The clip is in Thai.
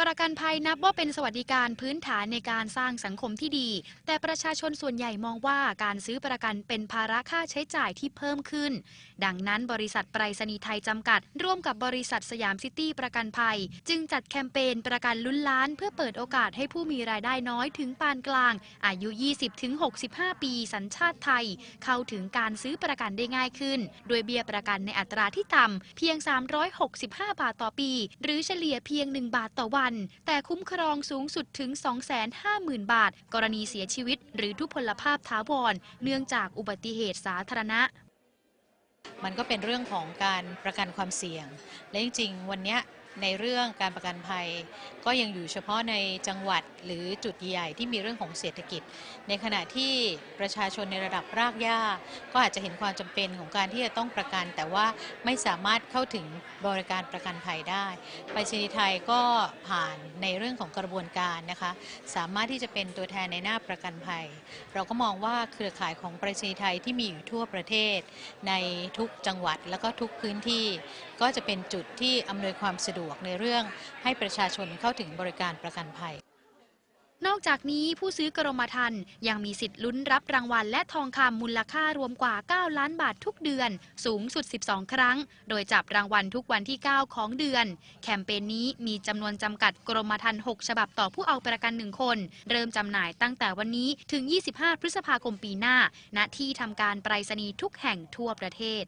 ประกันภัยนับว่าเป็นสวัสดิการพื้นฐานในการสร้างสังคมที่ดี แต่ประชาชนส่วนใหญ่มองว่าการซื้อประกันเป็นภาระค่าใช้จ่ายที่เพิ่มขึ้น ดังนั้นบริษัทไปรษณีย์ไทยจำกัด ร่วมกับบริษัทสยามซิตี้ประกันภัย จึงจัดแคมเปญประกันลุ้นล้านเพื่อเปิดโอกาสให้ผู้มีรายได้น้อยถึงปานกลาง อายุ 20-65 ปีสัญชาติไทย เข้าถึงการซื้อประกันได้ง่ายขึ้น โดยเบี้ยประกันในอัตราที่ต่ำเพียง 365 บาทต่อปี หรือเฉลี่ยเพียง 1 บาทต่อวันแต่คุ้มครองสูงสุดถึง 250,000 บาท กรณีเสียชีวิต หรือทุพพลภาพถาวร เนื่องจากอุบัติเหตุสาธารณะ มันก็เป็นเรื่องของการประกันความเสี่ยง และจริงๆ วันเนี้ย ในเรื่องการประกันภัย ก็ยังอยู่เฉพาะในจังหวัดหรือจุดใหญ่ที่มีเรื่องของเศรษฐกิจ ในขณะที่ประชาชนในระดับรากหญ้า ก็อาจจะเห็นความจำเป็นของการที่จะต้องประกัน แต่ว่าไม่สามารถเข้าถึงบริการประกันภัยได้ไปรษณีไทยก็ผ่านในเรื่องของกระบวนการนะคะสามารถที่จะเป็นตัวแทนในหน้าประกันภัย เราก็มองว่าเครือข่ายของไปรษณีไทยที่มีอยู่ทั่วประเทศ ในทุกจังหวัดแล้วก็ทุกพื้นที่ ก็จะเป็นจุดที่อำนวยความสะดวกในเรื่องให้ประชาชนเข้าถึงบริการประกันภัย นอกจากนี้ผู้ซื้อกรมธรรม์ยังมีสิทธิ์ลุ้นรับรางวัลและทองคำมูลค่ารวมกว่า 9 ล้านบาททุกเดือน สูงสุด 12 ครั้ง โดยจับรางวัลทุกวันที่ 9 ของเดือน แคมเปญนี้มีจำนวนจำกัดกรมธรรม์6ฉบับต่อผู้เอาประกัน 1 คน เริ่มจำหน่ายตั้งแต่วันนี้ถึง 25 พฤษภาคมปีหน้า ณที่ทำการไปรษณีย์ทุกแห่งทั่วประเทศ